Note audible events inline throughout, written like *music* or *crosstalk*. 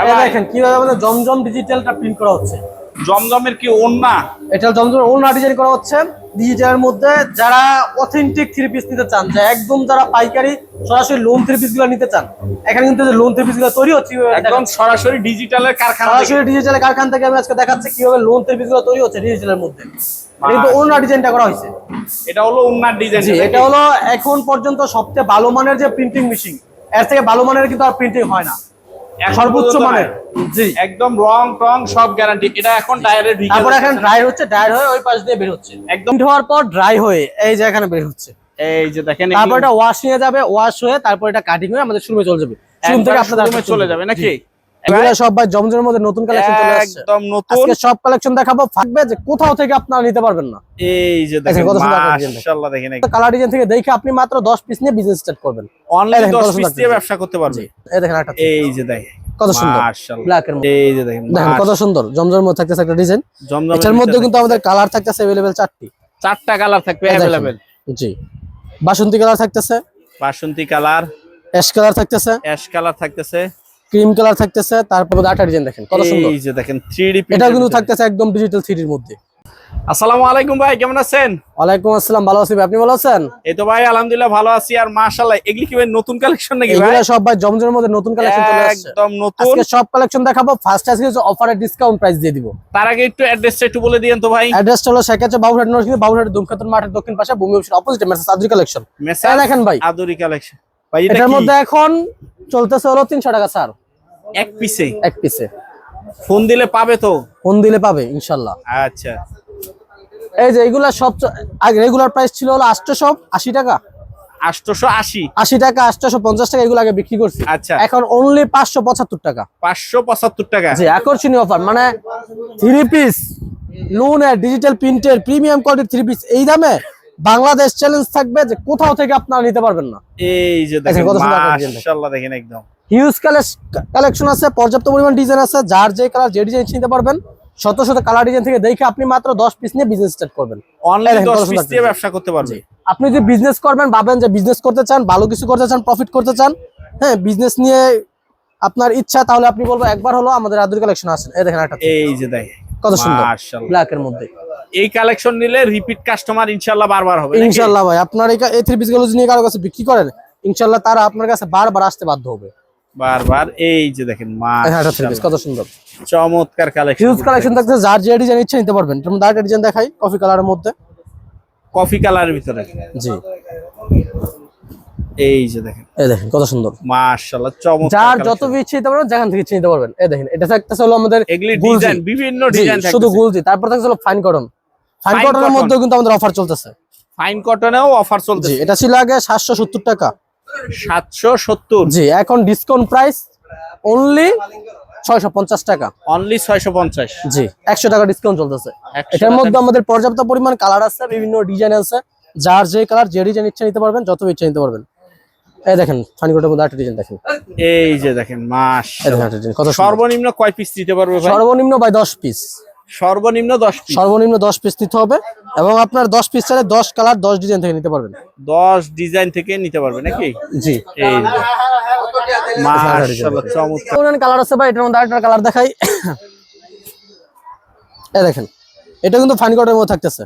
এই ভাই। দেখেন কীভাবে আমাদের জমজম ডিজিটালটা প্রিন্ট করা হচ্ছে। জমজমের কি ওন্না এটা জমজম ওনা ডিজাইন করা হচ্ছে। ডিজিটালের মধ্যে যারা অথেন্টিক থ্রি পিস নিতে চান যে একদম যারা পাইকারি সরাসরি লোন থ্রি পিসগুলো নিতে চান এখানে কিন্তু লোন থ্রি পিসগুলো তৈরি হচ্ছে একদম সরাসরি ডিজিটালের কারখানা সরাসরি কারখানা থেকে আমি আজকে দেখাচ্ছি কীভাবে লোন থ্রি পিসগুলো তৈরি হচ্ছে ডিজিটালের মধ্যে। কিন্তু ডিজাইনটা করা হয়েছে। এটা হলো ওন্নার ডিজাইন এটা হলো এখন পর্যন্ত সবচেয়ে ভালো মানের যে প্রিন্টিং মেশিন এর থেকে ভালো মানের কিন্তু আর প্রিন্টিং হয় না। সর্বোচ্চ মানের। জি। একদম রং টং সব গ্যারান্টি এটা এখন ঢুকে তারপর এখন ড্রাই হচ্ছে ড্রাই হয়ে ওই পাশ দিয়ে বের হচ্ছে। একদম। ধোয়ার পর ড্রাই হয়ে এই যে এখানে বের হচ্ছে। এই যে দেখেন তারপর এটা ওয়াশ নিয়ে যাবে ওয়াশ হয়ে তারপর এটা কাটিং হয়ে আমাদের শোরুমে চলে যাবে। শোরুম থেকে আপনাদের চলে যাবে নাকি? এগুলো সব ভাই জমজমের মধ্যে নতুন কালেকশন চলে আসছে একদম নতুন আজকে সব কালেকশন দেখাবো থাকবে যে কোথাও থেকে আপনারা নিতে পারবেন না এই যে দেখেন দেখেন কত সুন্দর একটা design দেখেন। মাশাআল্লাহ দেখেন কালার ডিজাইন থেকে দেখে আপনি মাত্র 10 পিস নিয়ে বিজনেস স্টার্ট করবেন অনলাইন দেখেন কত 10 পিস সুন্দর দিয়ে design। ব্যবসা করতে পারবে এই দেখেন একটা এই যে দেখেন কত সুন্দর মাশাআল্লাহ ব্ল্যাক এর মধ্যে এই যে দেখেন দেখেন কত সুন্দর জমজমের মধ্যে থাকতেছে একটা ডিজাইন জমজমের এটার মধ্যে ভিতরে কিন্তু আমাদের কালার থাকতেছে अवेलेबल চারটি চারটা কালার থাকবে এই দেখেন। अवेलेबल জি বাসন্তী কালার থাকতেছে বাসন্তী কালার অ্যাশ কালার থাকতেছে অ্যাশ কালার থাকতেছে ক্রিম কালার থাকতেছে তারপর আটা ডিজাইন দেখেন কত সুন্দর। এই যে দেখেন 3D এটা কিন্তু থাকতেছে একদম ডিজিটাল থ্রির মধ্যে। আসসালামু আলাইকুম ভাই কেমন আছেন? ওয়ালাইকুম আসসালাম ভালো আছি ভাই, আপনি ভালো আছেন? এই তো ভাই আলহামদুলিল্লাহ ভালো আছি আর মাশাআল্লাহ এগুলি কি ভাই নতুন কালেকশন নাকি ভাই? এগুলো সব ভাই জমজমের মধ্যে নতুন কালেকশন চলে আসছে। একদম নতুন। আজকে সব কালেকশন দেখাবো ফার্স্ট আজকে অফারে ডিসকাউন্ট প্রাইস দিয়ে দিব। তার আগে একটু অ্যাড্রেসটা একটু বলে দিয়েন তো ভাই। অ্যাড্রেসটা হলো শেখাচ্ছে বাবুরহাট নরসিংদী বাবুরহাট দুমখাতন মাঠের দক্ষিণ পাশে ভূমি অফিসের অপোজিটে মেসাজ আদরি কালেকশন মেসাজ দেখেন ভাই। আদরি কালেকশন এটার মধ্যে এখন চলতেছে হলো তিনশো টাকা স্যার। এক পিসে এক পিসে ফোন দিলে পাবে তো? ফোন দিলে পাবে ইনশাল্লাহ। আচ্ছা। এই যে এগুলা সব আগে রেগুলার প্রাইস ছিল হলো আটশো আশি টাকা। আটশোশো আশি? আশি টাকা আটশো পঞ্চাশ টাকা এগুলো আগে বিক্রি করছি। আচ্ছা। এখন অনলি পাঁচশো পঁচাত্তর টাকা। পাঁচশো পঁচাত্তর টাকা? জি আকর্ষণীয় অফার মানে থ্রি পিস লোনের ডিজিটাল প্রিন্টের প্রিমিয়াম কোয়ালিটির থ্রি পিস এই দামে বাংলাদেশ চ্যালেঞ্জ থাকবে যে কোথাও থেকে আপনারা নিতে পারবেন না। এই যে দেখেন কত সুন্দর। মাশাআল্লাহ দেখেন একদম। হিউজ কালেকশন আছে পর্যাপ্ত পরিমাণ ডিজাইন আছে যার যে কালার যে ডিজাইন নিতে পারবেন শত শত কালার ডিজাইন থেকে দেখে আপনি মাত্র দশ পিস নিয়ে বিজনেস স্টার্ট করবেন। অনলাইন দেখেন কত দশ পিস দিয়ে ব্যবসা করতে পারবে। আপনি যদি বিজনেস করবেন ভাবেন যে বিজনেস করতে চান ভালো কিছু করতে চান প্রফিট করতে চান হ্যাঁ বিজনেস নিয়ে আপনার ইচ্ছা তাহলে আপনি বলব একবার হলো আমাদের আদুরি কালেকশন আছে। এই দেখেন একটা এই যে দেখেন। কত সুন্দর। মাশাআল্লাহ। ব্ল্যাক এর মধ্যে। এই কালেকশন নিলে রিপিট কাস্টমার ইনশাল্লাহ বারবার হবে ইনশাল্লাহ ভাই আপনার এই থ্রি পিসগুলো নিয়ে কারও কাছে বিক্রি করেন ইনশাল্লাহ তারা আপনার কাছে বারবার আসতে বাধ্য হবে। বারবার এই যে দেখেন কত সুন্দর। চমৎকার কালেকশন হিউজ কালেকশন থাকছে যার যে ডিজাইন ইচ্ছা নিতে পারবেন। যেমন আরেকটা ডিজাইন দেখাই কফি কালারের মধ্যে। কফি কালারের ভিতরে। জি। এই যে দেখেন। এই দেখেন কত সুন্দর। মাশাআল্লাহ চমৎকার যার যত। ইচ্ছে নিতে পারবেন যেখান থেকে নিতে পারবেন। এই দেখেন এটা থাকতেছে হলো আমাদের এগুলি ডিজাইন বিভিন্ন ডিজাইন শুধু গুলজি তারপর থাকছে হলো ফাইন কটন ফাইন কটনের। মধ্যেও কিন্তু আমাদের অফার চলতেছে। ফাইন কটনেও অফার চলছে এটা ছিল আগে সাতশো সত্তর টাকা। সাতশো সত্তর। জি এখন ডিসকাউন্ট প্রাইস অনলি ছয়শো পঞ্চাশ টাকা। অনলি ছয়শো পঞ্চাশ। জি একশো টাকা ডিসকাউন্ট চলতেছে। এটার মধ্যে আমাদের পর্যাপ্ত পরিমাণ কালার আছে বিভিন্ন ডিজাইন আছে। যার যে কালার যে ডিজাইন ইচ্ছা নিতে পারবেন যত ইচ্ছা নিতে পারবেন। এই দেখেন ফানিকোটের মধ্যে একটা ডিজাইন দেখেন। এই যে দেখেন মাস সর্বনিম্ন কয় পিস দিতে পারবে ভাই? সর্বনিম্ন ভাই দশ পিস সর্বনিম্ন দশ সর্বনিম্ন দশ পিস নিতে হবে এবং আপনার দশ পিস চাইলে দশ কালার দশ ডিজাইন থেকে নিতে পারবেন। দশ ডিজাইন থেকে নিতে পারবে নাকি? জি। এই কালার আছে ভাই এটার মধ্যে আরেকটা কালার দেখাই। এই দেখেন এটা কিন্তু ফানিকটের মধ্যে থাকতেছে।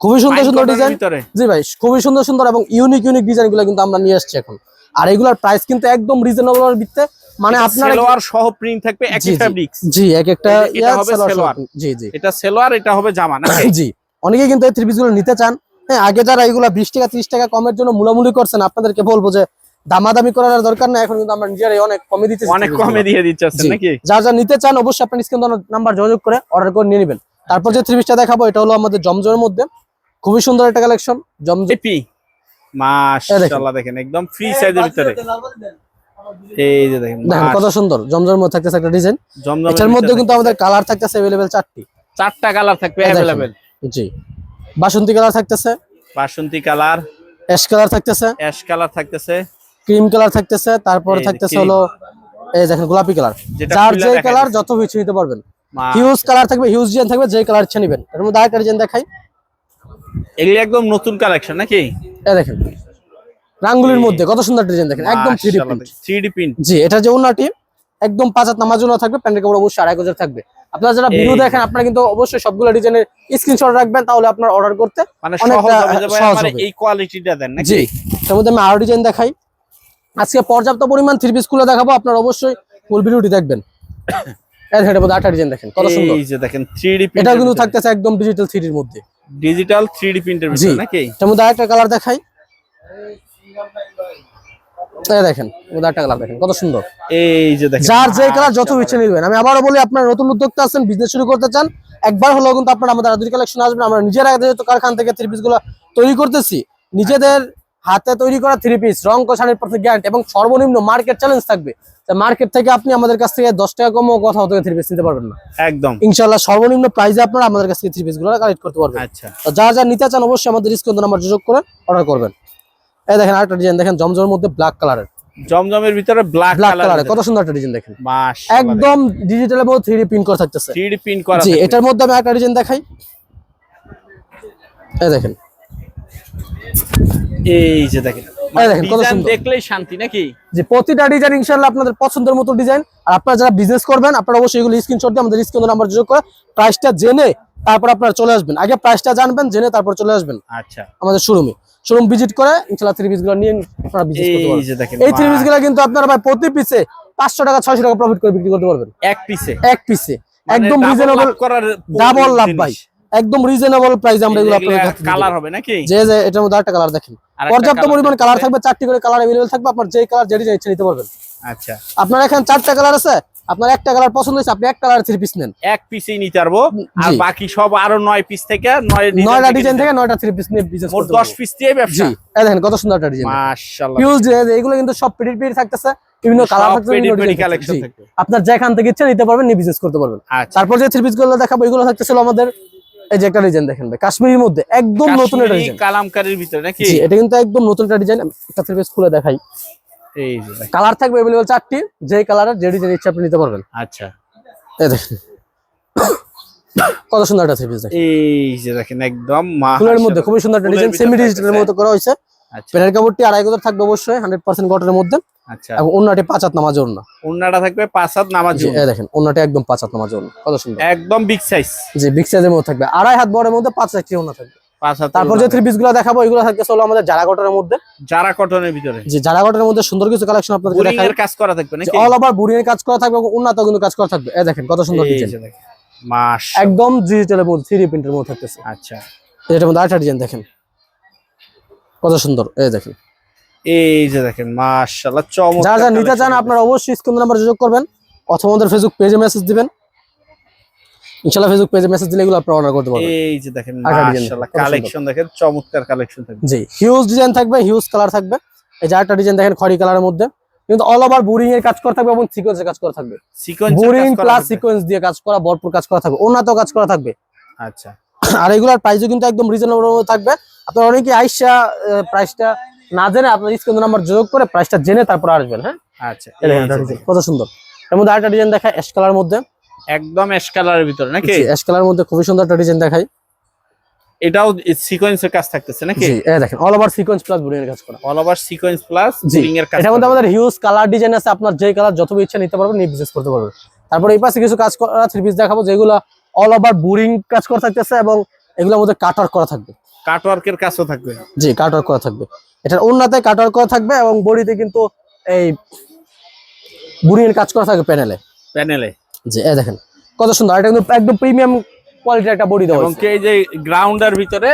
খুবই সুন্দর সুন্দর ডিজাইন জি ভাই খুবই সুন্দর সুন্দর এবং ইউনিক ইউনিক ডিজাইনগুলো কিন্তু আমরা নিয়ে আসছি এখন। আর এগুলার প্রাইস কিন্তু একদম রিজনেবল এর ভিত্তিতে মানে আপনার সেলোয়ার সহ প্রিন্ট থাকবে একই ফ্যাব্রিক্স জি। এক একটা এটা হবে সালোয়ার। জি জি। এটা সেলোয়ার এটা হবে জামা না *coughs* জি। অনেকে কিন্তু এই থ্রি পিসগুলো নিতে চান। হ্যাঁ আগে যারা এগুলো বিশ টাকা ত্রিশ টাকা কমের জন্য মুলামুলি করছেন আপনাদেরকে বলব যে দামাদামি করার দরকার না এখন কিন্তু আমরা নিজেরাই অনেক কমে দিতে অনেক কমে দিয়ে দিচ্ছে নাকি? যা যা নিতে চান অবশ্যই আপনি স্ক্রিন নাম্বার যোগাযোগ করে অর্ডার করে নিয়ে নেবেন। তারপর যে থ্রি পিসটা দেখাবো এটা হলো আমাদের জমজমের মধ্যে। খুবই সুন্দর একটা কালেকশন জমজম মাশাআল্লাহ দেখেন একদম ফ্রি সাইজের ভিতরে। এই যে দেখেন দেখেন কত সুন্দর জমজমের মধ্যে থাকতেছে একটা ডিজাইন জমজমের এটার মধ্যে ভিতরে কিন্তু আমাদের কালার থাকতেছে অ্যাভেলেবেল চারটি চারটা কালার থাকবে এই দেখেন। अवेलेबल জি বাসন্তী কালার থাকতেছে বাসন্তী কালার অ্যাশ কালার থাকতেছে অ্যাশ কালার থাকতেছে ক্রিম কালার থাকতেছে তারপরে এই যে থাকতেছে cream। হলো এই দেখেন গোলাপি কালার যেটা যার খুলে যে দেখা কালার যাচ্ছে। যত ইচ্ছে নিতে পারবেন মা- হিউজ কালার থাকবে হিউজ ডিজাইন থাকবে যে কালার ইচ্ছা নেবেন এর মধ্যে আরেকটা ডিজাইন দেখাই এগুলি একদম নতুন কালেকশন নাকি এই দেখেন রাঙ্গুলির মধ্যে কত সুন্দর ডিজাইন দেখেন একদম থ্রি 3D প্রিন্ট জি এটা যে উন্নতি একদম পাঁচ হাত নামার জন্য থাকবে প্যান্টের কাপড় অবশ্যই আড়াই গজের থাকবে। আপনারা যারা ভিডিও দেখেন আপনারা কিন্তু অবশ্যই সবগুলো ডিজাইনের স্ক্রিনশট রাখবেন তাহলে আপনার অর্ডার করতে মানে হবে। এই কোয়ালিটিটা দেন নাকি? জি তার মধ্যে আমি আরও ডিজাইন দেখাই। আজকে পর্যাপ্ত পরিমাণ থ্রি পিসগুলো দেখাবো আপনারা অবশ্যই ফুল ভিডিওটি দেখবেন। দেখেন এটার মধ্যে আটটা ডিজাইন দেখেন কত সুন্দর। এই যে দেখেন 3D এটা কিন্তু থাকতেছে একদম ডিজিটাল থ্রির মধ্যে। ডিজিটাল 3D প্রিন্টের ভিতরে নাকি? এটার মধ্যে আরেকটা কালার দেখাই। দেখেন এর মধ্যে দেখেন কত সুন্দর। এই যে দেখেন। যার যে কালার যত ইচ্ছে নিবেন। আমি আবারও বলি আপনারা নতুন উদ্যোক্তা আছেন বিজনেস শুরু করতে চান একবার হলেও কিন্তু আপনারা আমাদের আধুনিক কালেকশন আসবেন। আমরা নিজেরা যেহেতু কারখানা থেকে থ্রি পিস তৈরি করতেছি নিজেদের হাতে তৈরি করা থ্রি পিস রং কষানের প্রতি গ্যারান্টি এবং সর্বনিম্ন মার্কেট চ্যালেঞ্জ থাকবে। মার্কেট থেকে আপনি আমাদের কাছ থেকে দশ টাকা কমও কোথাও থেকে থ্রি পিস নিতে পারবেন না। একদম। ইনশাল্লাহ সর্বনিম্ন প্রাইসে আপনারা আমাদের কাছ থেকে থ্রি পিসগুলো কালেক্ট করতে পারবেন। আচ্ছা। তো যা নিতে চান অবশ্যই আমাদের নাম্বার যোগ করে অর্ডার করবেন। এই দেখেন আরেকটা ডিজাইন দেখেন জমজমের মধ্যে ব্ল্যাক কালারের জমজমের ভিতরে ব্ল্যাক ব্ল্যাক কালার কত সুন্দর একটা ডিজাইন দেখেন। একদম ডিজিটালের মধ্যে থ্রি প্রিন্ট করা থাকতেছে। 3D প্রিন্ট করা জি এটার মধ্যে আমি একটা ডিজাইন দেখাই। এই দেখেন। এই যে দেখেন। দেখলেই শান্তি নাকি? যে প্রতিটা ডিজাইন ইনশাআল্লাহ আপনাদের পছন্দের মতো ডিজাইন আর আপনারা যারা বিজনেস করবেন আপনারা অবশ্যই এগুলো স্ক্রিনশট দিয়ে আমাদের স্ক্রিন নাম্বার যোগ করে প্রাইসটা জেনে তারপর আপনারা চলে আসবেন। আগে প্রাইসটা জানবেন জেনে তারপর চলে আসবেন। আচ্ছা। আমাদের শোরুমে শোরুম ভিজিট করে ইনশাআল্লাহ থ্রি পিসগুলো নিয়ে আপনারা বিজনেস করতে এই পারবেন যে দেখেন এই থ্রি পিসগুলো কিন্তু আপনারা ভাই প্রতি পিসে পাঁচশো টাকা ছয়শো টাকা প্রফিট করে বিক্রি করতে পারবেন এক পিসে এক পিসে একদম রিজনেবল করার ডাবল লাভ ভাই একদম রিজনেবল প্রাইসে আমরা এগুলো আপনাদের কাছে কালার হবে নাকি যে যে এটার মধ্যে একটা কালার দেখেন আর একটা পর্যাপ্ত colour পরিমাণ থাকবে। কালার থাকবে চারটি করে কালার अवेलेबल থাকবে আপনার যে কালার যেটি ইচ্ছা নিতে পারবেন আচ্ছা আপনার এখানে চারটা কালার আছে আপনার একটা কালার পছন্দ হয়েছে আপনি এক কালার থ্রি পিস নেন। এক পিসেই নিতে পারব। আর বাকি সব আরও নয় পিস থেকে নয় নয়টা ডিজাইন থেকে নয়টা থ্রি পিস নিয়ে বিজনেস মোট করতে দশ পারবেন পিস দিয়ে ব্যবসা। এই দেখেন কত সুন্দর একটা ডিজাইন মাশাআল্লাহ। হিউজ এগুলো কিন্তু সব পেডি পেডি থাকতেছে বিভিন্ন কালার পেডি বিভিন্ন কালেকশন। থাকবে। আপনার যেখান থেকে ইচ্ছা নিতে পারবেন নিয়ে বিজনেস করতে পারবেন। আচ্ছা। তারপর যে থ্রি পিসগুলো দেখাবো এগুলো থাকতেছিল আমাদের এই যে একটা ডিজাইন দেখেন ভাই কাশ্মীরের মধ্যে একদম নতুন একটা ডিজাইন কালামকারীর ভিতরে নাকি? এটা কিন্তু একদম নতুন একটা ডিজাইন একটা থ্রি পিস খুলে দেখাই। এই যে দেখেন। কালার থাকবে अवेलेबल চারটি যে কালারের যে ডিজাইন ইচ্ছা আপনি নিতে পারবেন আচ্ছা এই দেখেন কত সুন্দর একটা থ্রি পিস দেখেন এই যে দেখেন একদম ফুলের মধ্যে মাশাআল্লাহ। খুবই সুন্দর একটা ফুলের ডিজাইন ভিতরে সেমি ডিজিটালের থাকতেছে। মতো করা হয়েছে আচ্ছা পেনের কাপড়টি আড়াই গজর থাকবে অবশ্যই হান্ড্রেড পার্সেন্ট কটনের মধ্যে আচ্ছা এবং অন্যটি পাঁচ হাত নামাজ ওড়না ওন্নাটা থাকবে পাঁচ হাত নামাজ জি এই দেখেন অন্যটি একদম পাঁচ হাত নামাজ ওড়না কত সুন্দর একদম বিগ সাইজ জি বিগ সাইজের মধ্যে থাকবে আড়াই হাত বড়ের মধ্যে পাঁচ একটি ওড়না থাকবে পাঁচ হাত তারপর যে থ্রি পিসগুলো দেখাবো এগুলো থাকবে হলো আমাদের জারা কটনের মধ্যে। যারা কটনের ভিতরে। যে জারা কটনের মধ্যে সুন্দর কিছু কালেকশন আপনাদের দেখাই। কাজ করা থাকবে নাকি? অল ওভার বুড়িয়ে কাজ করা থাকবে উন্নত কিন্তু কাজ করা থাকবে। এই দেখেন কত সুন্দর ডিজাইন মাস একদম ডিজিটালের মধ্যে থ্রি প্রিন্টের মধ্যে থাকতেছে। আচ্ছা। এটার মধ্যে আরেকটা ডিজাইন দেখেন। কত সুন্দর এই দেখেন। এই যে দেখেন মাশাআল্লাহ চমৎকার যারা যারা নিতে চান আপনারা অবশ্যই স্ক্রিন নাম্বার যোগ করবেন অথবা আমাদের ফেসবুক পেজে মেসেজ দিবেন। ইনশাআল্লাহ ফেসবুক পেজে মেসেজ দিলে এগুলো আপনারা অর্ডার করতে পারবেন। এই যে দেখেন মাশাআল্লাহ কালেকশন দেখেন চমৎকার কালেকশন থাকবে। জি হিউজ ডিজাইন থাকবে হিউজ কালার থাকবে। এই যে ডিজাইন দেখেন খড়ি কালারের মধ্যে। কিন্তু অল ওভার বোরিং এর কাজ করা থাকবে এবং সিকোয়েন্সের কাজ করা থাকবে। সিকোয়েন্স বোরিং প্লাস সিকোয়েন্স দিয়ে কাজ করা ভরপুর কাজ করা থাকবে উন্নত কাজ করা থাকবে। আচ্ছা। আর এগুলোর প্রাইসও কিন্তু একদম রিজনেবল থাকবে। আপনার অনেকে আইসা প্রাইসটা না জেনে আপনার স্ক্রিন নাম্বার যোগ করে প্রাইসটা জেনে তারপর আসবেন হ্যাঁ? আচ্ছা কত সুন্দর। এর মধ্যে আরেকটা ডিজাইন দেখায় অ্যাশ কালার মধ্যে। একদম অ্যাশ কালারের ভিতরে নাকি? অ্যাশ কালার মধ্যে খুবই সুন্দর একটা ডিজাইন দেখাই। এটাও সিকোয়েন্সের কাজ থাকতেছে নাকি? জি এই দেখেন অল ওভার সিকোয়েন্স প্লাস বুড়ির কাজ করা। All over sequence plus boring এর কাজ এটার মধ্যে আমাদের হিউজ কালার ডিজাইন আছে আপনার যে কালার যত ইচ্ছা নিতে পারবেন নিয়ে বিজনেস করতে পারবেন। তারপর এই পাশে কিছু কাজ করা থ্রি পিস দেখাবো যেগুলো অল ওভার বুরিং কাজ করা থাকতেছে এবং এগুলোর মধ্যে কাটার করা থাকবে। কাটওয়ার্কের কাজও থাকবে। জি কাটার করা থাকবে। এটার অন্যতে কাটার করা থাকবে এবং বডিতে কিন্তু এই বুরিং এর কাজ করা থাকবে প্যানেলে প্যানেলে জি এই দেখেন কত সুন্দর। এটা কিন্তু একদম প্রিমিয়াম কোয়ালিটির একটা বডি দেওয়া এবং এই যে গ্রাউন্ডের ভিতরে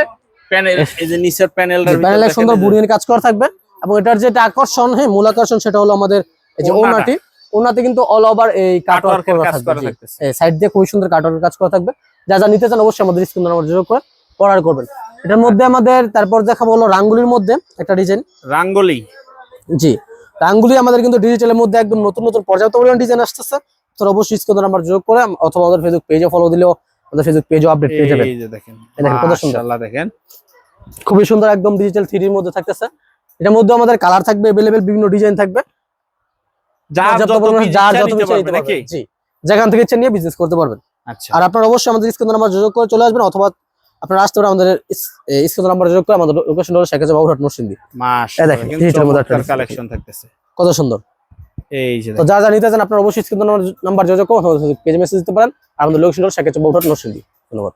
প্যানেল এই যে নিচের প্যানেলটার প্যানেলে সুন্দর বুড়ির কাজ করা থাকবে। এবং এটার যেটা আকর্ষণ হ্যাঁ মূল আকর্ষণ সেটা হলো আমাদের এই যে ওনাটি ওনাতে কিন্তু অল ওভার এই কাটওয়ার্ক করা থাকবে। সাইড দিয়ে খুবই সুন্দর কাটওয়ার্কের কাজ করা থাকবে। যা যা নিতে চান অবশ্যই আমাদের স্ক্রিন নাম্বার যোগ করে অর্ডার করবেন। এটার মধ্যে আমাদের তারপর দেখাবো হলো রাঙ্গুলির মধ্যে একটা ডিজাইন রাঙ্গলি। জি রাঙ্গুলি আমাদের কিন্তু ডিজিটালের মধ্যে একদম নতুন নতুন পর্যাপ্ত পরিমাণ ডিজাইন আসতেছে। তো অবশ্যই স্ক্রিন নাম্বার যোগ করে অথবা আমাদের ফেসবুক পেজে ফলো দিলেও আমাদের ফেসবুক পেজও আপডেট পেয়ে যাবেন। এই যে দেখেন। কত সুন্দর। দেখেন। খুবই সুন্দর একদম ডিজিটাল থ্রির মধ্যে থাকতেছে। এটার মধ্যে আমাদের কালার থাকবে এভেলেবেল বিভিন্ন ডিজাইন থাকবে। যার যত যার যত জি যেখান থেকে ইচ্ছা নিয়ে বিজনেস করতে পারবেন। আচ্ছা। আর আপনারা অবশ্যই আমাদের স্ক্রিন নাম্বার যোগ করে চলে আসবেন অথবা আপনারা আসতে পারেন আমাদের স্ক্রিন নাম্বার যোগ করে আমাদের লোকেশন হলো শেখাজা বাবুরহাট নরসিংদী। মাশাআল্লাহ দেখেন, দেখেন ডিজাইন কালেকশন থাকতেছে। কত সুন্দর। তো যা যা নিতে চান আপনার অবশ্যই স্ক্রিন নাম্বার যোগাযোগ পেজ পেজে মেসেজ দিতে পারেন। আর আমাদের লোকেশন হল হচ্ছে বৌঠাট নরসিংদী। ধন্যবাদ।